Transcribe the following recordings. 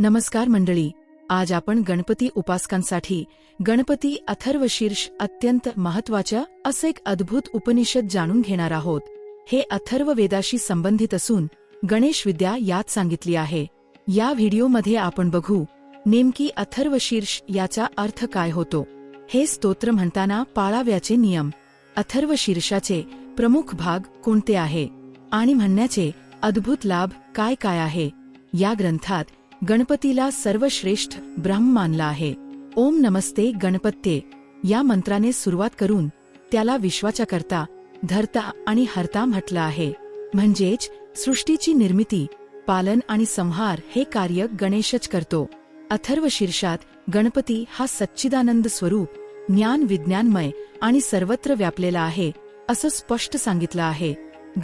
नमस्कार मंडळी आज आपण गणपती उपासकांसाठी गणपती अथर्वशीर्ष अत्यंत महत्त्वाच्या असं एक अद्भुत उपनिषद जाणून घेणार आहोत. हे अथर्व वेदाशी संबंधित असून गणेश विद्या यात सांगितली आहे. या व्हिडिओमध्ये आपण बघू नेमकी अथर्वशीर्ष याचा अर्थ काय होतो? हे स्तोत्र म्हणताना पाळाव्याचे नियम. अथर्वशीर्षाचे प्रमुख भाग कोणते आहे? आणि म्हणण्याचे अद्भुत लाभ काय काय आहे? या ग्रंथात गणपतीला सर्वश्रेष्ठ ब्रह्म मानला आहे. ओम नमस्ते गणपत्ये. या मंत्राने सुरुवात करून त्याला विश्वाच्या करता धरता आणि हरता म्हटलं आहे. म्हणजेच सृष्टीची निर्मिती पालन आणि संहार हे कार्य गणेशच करतो. अथर्व शीर्षात गणपती हा सच्चिदानंद स्वरूप ज्ञान विज्ञानमय आणि सर्वत्र व्यापलेला आहे असं स्पष्ट सांगितलं आहे.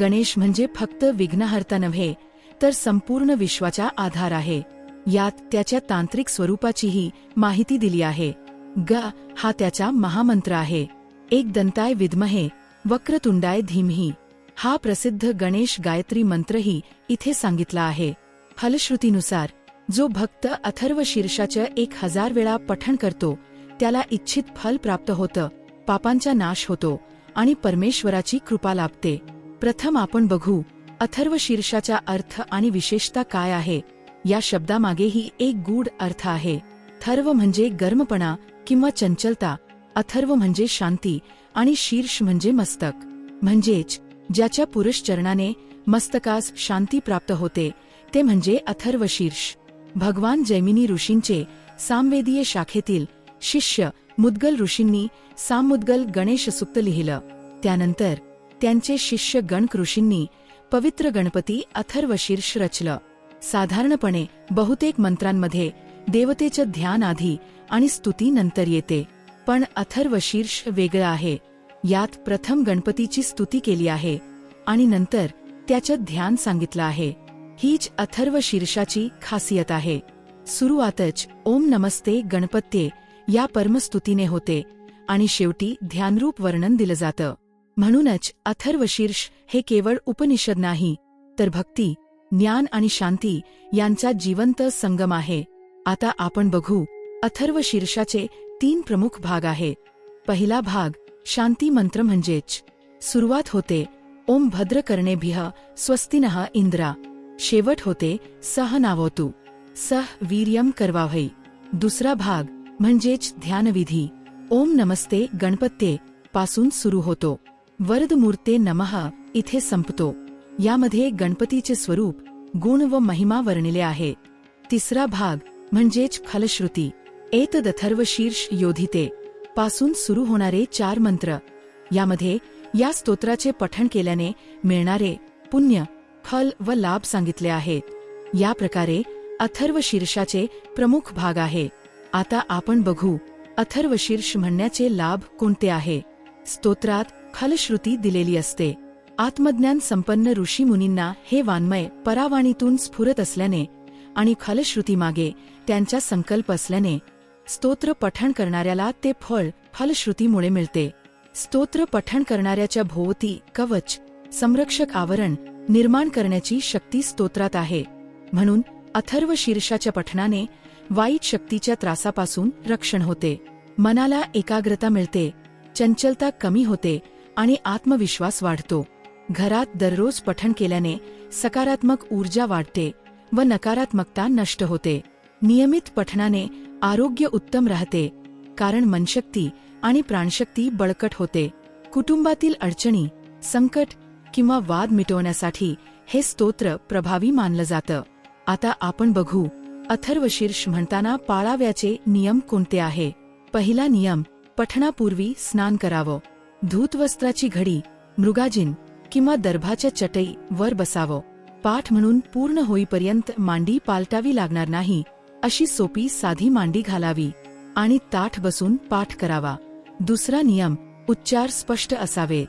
गणेश म्हणजे फक्त विघ्नहर्ता नव्हे तर संपूर्ण विश्वाचा आधार आहे. यात त्याच्या तांत्रिक स्वरूपाचीही माहिती दिली आहे. ग हा त्याचा महामंत्र आहे. एक दंताय विद्महे वक्रतुंडाय धीमही. हा प्रसिद्ध गणेश गायत्री मंत्रही इथे सांगितला आहे. फलश्रुतीनुसार जो भक्त अथर्व शीर्षाच्या एक हजार वेळा पठण करतो त्याला इच्छित फल प्राप्त होतं पापांचा नाश होतो आणि परमेश्वराची कृपा लाभते. प्रथम आपण बघू अथर्व शीर्षाचा अर्थ आणि विशेषता काय आहे? या शब्दामागेही एक गूढ अर्थ आहे. थर्व म्हणजे गर्मपणा किंवा चंचलता अथर्व म्हणजे शांती आणि शीर्ष म्हणजे मस्तक. म्हणजेच ज्याच्या पुरुषचरणाने मस्तकास शांती प्राप्त होते ते म्हणजे अथर्व शीर्ष. भगवान जैमिनी ऋषींचे सामवेदीय शाखेतील शिष्य मुद्गल ऋषींनी सामुद्गल गणेश सुक्त लिहिलं. त्यानंतर त्यांचे शिष्य गणक ऋषींनी पवित्र गणपती अथर्व शीर्ष रचलं. साधारणपणे बहुतेक मंत्रांमध्ये देवतेचं ध्यान आधी आणि स्तुती नंतर येते. पण अथर्व शीर्ष वेगळं आहे. यात प्रथम गणपतीची स्तुती केली आहे आणि नंतर त्याचं ध्यान सांगितलं आहे. हीच अथर्व शीर्षाची खासियत आहे. सुरुवातच ओम नमस्ते गणपत्ये या परमस्तुतीने होते आणि शेवटी ध्यानरूप वर्णन दिलं जातं. म्हणूनच अथर्वशीर्ष हे केवळ उपनिषद नाही तर भक्ती ज्ञान आणि शांती यांचा जिवंत संगम आहे. आता आपण बघू अथर्व शीर्षाचे तीन प्रमुख भाग आहे. पहिला भाग शांती मंत्र म्हणजेच सुरुवात होते ओम भद्र करणेभ्य स्वस्तिनः इंद्रा शेवट होते सह नावतू सह वीर्यम करवावै. दुसरा भाग म्हणजेच ध्यानविधी ओम नमस्ते गणपत्ये पासून सुरू होतो. वरदमूर्ते नमः इथे संपतो. यामध्ये गणपतीचे स्वरूप गुण व महिमा वर्णिले आहे. तिसरा भाग म्हणजेच फलश्रुती. एतदथर्व शीर्ष योधिते. पासून सुरू होणारे चार मंत्र. यामध्ये या स्तोत्राचे पठण केल्याने मिळणारे पुण्य फल व लाभ सांगितले आहेत. या प्रकारे अथर्व शीर्षाचे प्रमुख भाग आहे. आता आपण बघू अथर्व शीर्ष म्हणण्याचे लाभ कोणते आहे? स्तोत्रात फलश्रुती दिलेली असते. आत्मज्ञान संपन्न ऋषी मुनींना हे वाङ्मय परावाणीतून स्फुरत असल्याने आणि फलश्रुतीमागे त्यांचा संकल्प असल्याने स्तोत्र पठण करणाऱ्याला ते फळ फलश्रुतीमुळे मिळते. स्तोत्र पठण करणाऱ्याच्या भोवती कवच संरक्षक आवरण निर्माण करण्याची शक्ती स्तोत्रात आहे. म्हणून अथर्व शीर्षाच्या पठणाने वाईट शक्तीच्या त्रासापासून रक्षण होते. मनाला एकाग्रता मिळते चंचलता कमी होते आणि आत्मविश्वास वाढतो. घरात दररोज पठण केल्याने सकारात्मक ऊर्जा वाढते व नकारात्मकता नष्ट होते. नियमित पठणाने आरोग्य उत्तम राहते कारण मनशक्ती आणि प्राणशक्ती बळकट होते. कुटुंबातील अडचणी संकट किंवा वाद मिटवण्यासाठी हे स्तोत्र प्रभावी मानलं जातं. आता आपण बघू अथर्वशीर्ष म्हणताना पाळाव्याचे नियम कोणते आहे? पहिला नियम पठणापूर्वी स्नान करावं. धूतवस्त्राची घडी मृगाजिन किंवा दर्भाच्या चटई वर बसावं. पाठ म्हणून पूर्ण होईपर्यंत मांडी पालटावी लागणार नाही अशी सोपी साधी मांडी घालावी आणि ताठ बसून पाठ करावा. दुसरा नियम उच्चार स्पष्ट असावेत.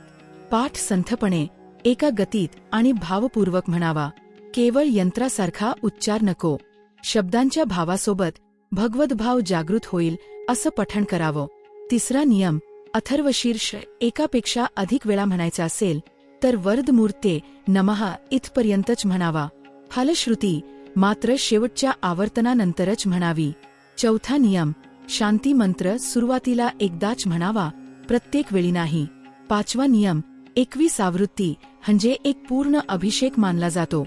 पाठ संथपणे एका गतीत आणि भावपूर्वक म्हणावा. केवळ यंत्रासारखा उच्चार नको. शब्दांच्या भावासोबत भगवद्भाव जागृत होईल असं पठण करावं. तिसरा नियम अथर्वशीर्ष एकापेक्षा अधिक वेळा म्हणायचा असेल तर वरदमूर्ते नमः इथपर्यंतच म्हणावा. फलश्रुती मात्र शेवटच्या आवर्तनानंतरच म्हणावी. चौथा नियम शांती मंत्र सुरुवातीला एकदाच म्हणावा प्रत्येक वेळी नाही. पाचवा नियम एकवीस आवृत्ती म्हणजे एक पूर्ण अभिषेक मानला जातो.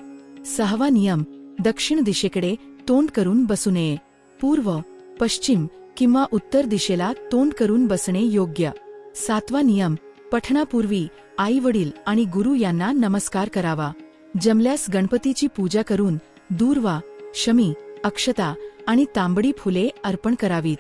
सहावा नियम दक्षिण दिशेकडे तोंड करून बसू नये. पूर्व पश्चिम किंवा उत्तर दिशेला तोंड करून बसणे योग्य. सातवा नियम पठणापूर्वी आई वडील आणि गुरु यांना नमस्कार करावा. जमल्यास गणपतीची पूजा करून दूर्वा शमी अक्षता आणि तांबडी फुले अर्पण करावीत.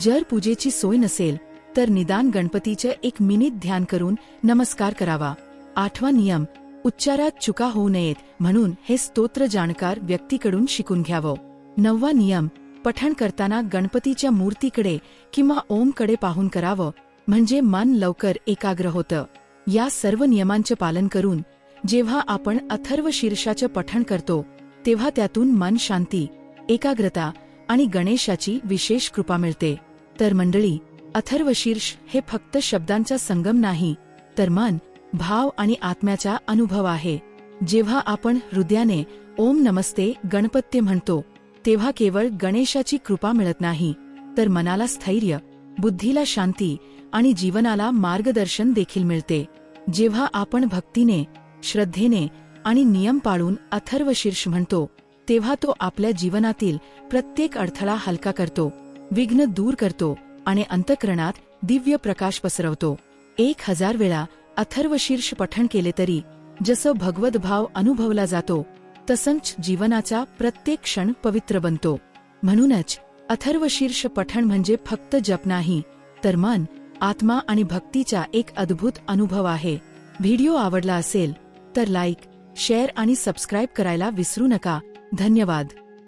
जर पूजेची सोय नसेल तर निदान गणपतीचे एक मिनिट ध्यान करून नमस्कार करावा. आठवा नियम उच्चारात चुका होऊ नयेत म्हणून हे स्तोत्र जाणकार व्यक्तीकडून शिकून घ्यावं. नववा नियम पठण करताना गणपतीच्या मूर्तीकडे किंवा ओमकडे पाहून करावं. म्हणजे मन लवकर एकाग्र होतं. या सर्व नियमांचे पालन करून जेव्हा आपण अथर्व शीर्षाचं पठण करतो तेव्हा त्यातून मन शांती एकाग्रता आणि गणेशाची विशेष कृपा मिळते. तर मंडळी अथर्व शीर्ष हे फक्त शब्दांचा संगम नाही तर मन भाव आणि आत्म्याचा अनुभव आहे. जेव्हा आपण हृदयाने ओम नमस्ते गणपत्य म्हणतो तेव्हा केवळ गणेशाची कृपा मिळत नाही तर मनाला स्थैर्य बुद्धीला शांती आणि जीवनाला मार्गदर्शन देखील मिळते. जेव्हा आपण भक्तीने श्रद्धेने आणि नियम पाळून अथर्व शीर्ष म्हणतो तेव्हा तो आपल्या जीवनातील प्रत्येक अडथळा हलका करतो विघ्न दूर करतो आणि अंतकरणात दिव्य प्रकाश पसरवतो. एक हजार वेळा अथर्व शीर्ष पठण केले तरी जसं भगवत भाव अनुभवला जातो तसंच जीवनाचा प्रत्येक क्षण पवित्र बनतो. म्हणूनच अथर्वशीर्ष पठण म्हणजे फक्त जप नाही तर मन आत्मा आणि भक्तीचा एक अद्भुत अनुभव आहे. व्हिडिओ आवडला असेल तर लाईक शेअर आणि सबस्क्राईब करायला विसरू नका. धन्यवाद.